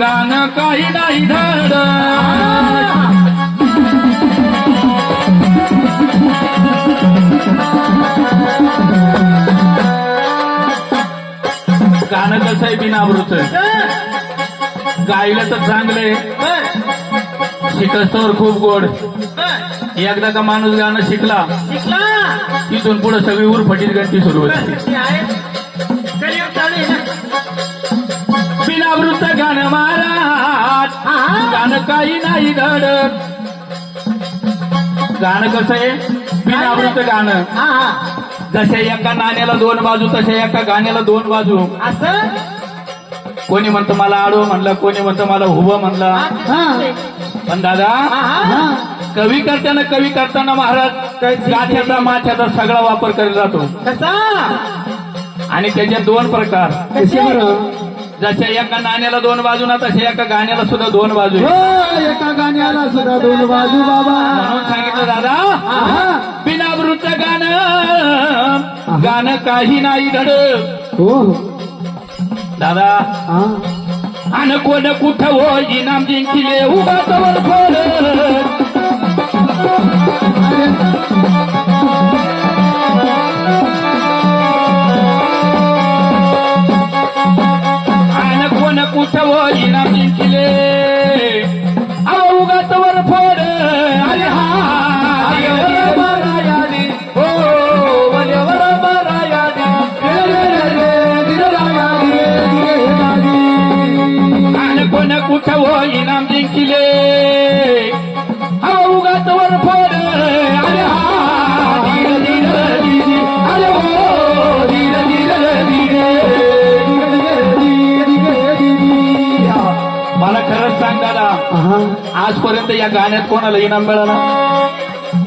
गाणं काही नाही धड झालं कसं आहे बिनावृत्त गायलं तर चांगलंय शिकस्तवर खूप गोड. एकदा का माणूस गाणं शिकला तिथून पुढे सगळी उरफटीत गणती सुरू होती. बिनावृत गाणं महाराज गाणं काही नाही धड गाणं कसं आहे? बिनावृत्त गाणं. जशा एका नाण्याला दोन बाजू तशा एका गाण्याला दोन बाजू. असं? कोणी म्हणतं मला आडो म्हणलं कोणी म्हणतं मला उभं म्हणला. हा. पण दादा कवी करताना कवी करताना महाराज गाठ्याचा माथ्याचा सगळा वापर करत जातो कसा? आणि त्याचे दोन प्रकार. जशा एका नाण्याला दोन बाजू ना तशा एका गाण्याला सुद्धा दोन बाजू हो. एका गाण्याला सुद्धा दोन बाजू बाबा. म्हणून सांगितलं दादा बिनावृत्त गाणं गाणं काही नाही धड. हो. हो दादा हा. आणि कोण कुठं हो इनाम जिंकिले उभा तवर खोल कोण कुठं हो इनाम जिंकिले अहो फोड अरे हा वल्यावर हो आणि कोण कुठं हो इनाम आजपर्यंत या गाण्यात कोणाला इनाम मिळाला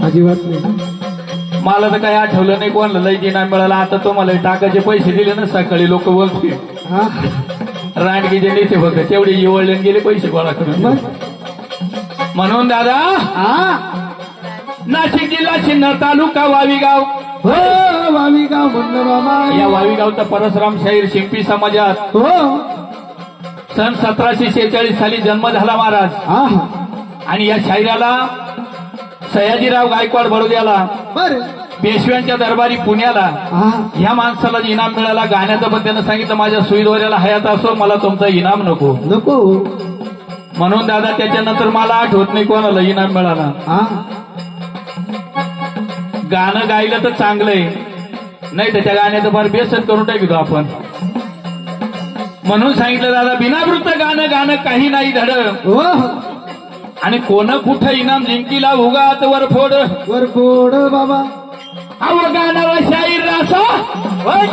अजिबात नाही. मला तर काही आठवलं नाही कोणाला लई इनाम मिळाला. आता तुम्हाला टाकाचे पैसे दिले ना सकाळी लोक बोलतील. हा. रानगीचे नेते बघ तेवढे इवळले आणि गेले पैसे गोळा करून बस. म्हणून दादा हा. नाशिक जिल्हा सिन्नर तालुका वावीगाव. हो मामी गाव म्हणलं या वावीगावचा परशुराम शाहीर शिंपी समाजात. हो. सन सतराशे शेहेचाळीस साली जन्म झाला महाराज. हा हा. आणि या शाहिराला सयाजीराव गायकवाड बडोद्याला बर. पेशव्यांच्या दरबारी पुण्याला ह्या माणसाला इनाम मिळाला. गाण्याचं पण त्यानं सांगितलं माझ्या सुईद्वाऱ्याला हयात असो मला तुमचा इनाम नको. नको. म्हणून दादा त्याच्यानंतर मला आठवत नाही कोणाला इनाम मिळाला. गाणं गायलं तर चांगलंय. नाही तर त्या गाण्याचं फार बेसन करून टाकितो आपण. म्हणून सांगितलं दादा बिनावृत्त गाणं गाणं काही नाही धड हो. आणि कोण कुठं इनाम जिंकीला उगात वर फोड? वर गोड बाबा. अव गाणारा शाहीर रासा. होय.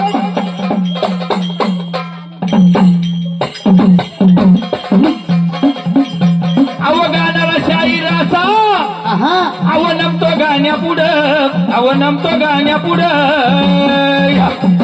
अव गाणारा शाहीर रासा. हा अव नमतो गाण्या पुढं. अव नमतो गाण्या पुढं.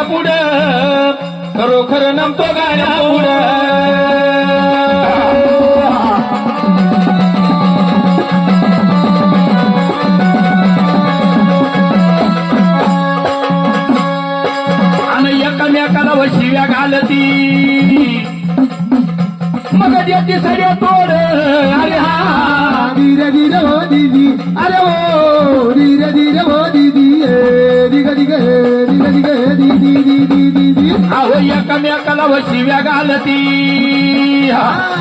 गाण्या पुढं. खरोखर नमतो गाण्या पुढं. आणि एकमेकाला व घालती. मग देते सगळ्या तोड. अरे हा. धीरे धीरे हो दीदी. अरे हो धीरे धीरे हो हे, अहो एकमेकाला व शिव्या घालती. हा.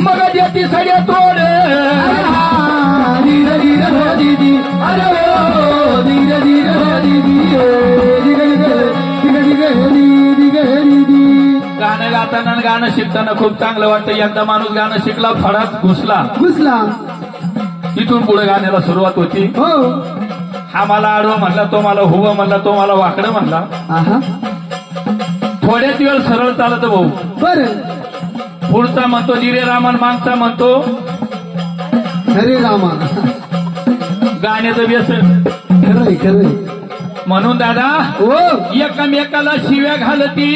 मग देते सगळ्या तोड. हा, धीरे धीरे हो दीदी. अरे हो धीरे धीरे दीदी. गाणं गाताना गाणं शिकताना खूप चांगलं वाटतं. एकदा माणूस गाणं शिकला फडात घुसला. घुसला. तिथून पुढे गाण्याला सुरुवात होती. हो. हा मला आडवं म्हणला तो मला हुवं म्हणला तो मला वाकडं म्हणला. थोड्याच वेळ सरळ चालत भाऊ. बर. पुढचा म्हणतो जिरे रामन मागचा म्हणतो. हरे रामा गाण्याचं व्यसन. खरंय खरंय. म्हणून दादा हो. एकमेकाला शिव्या घालती.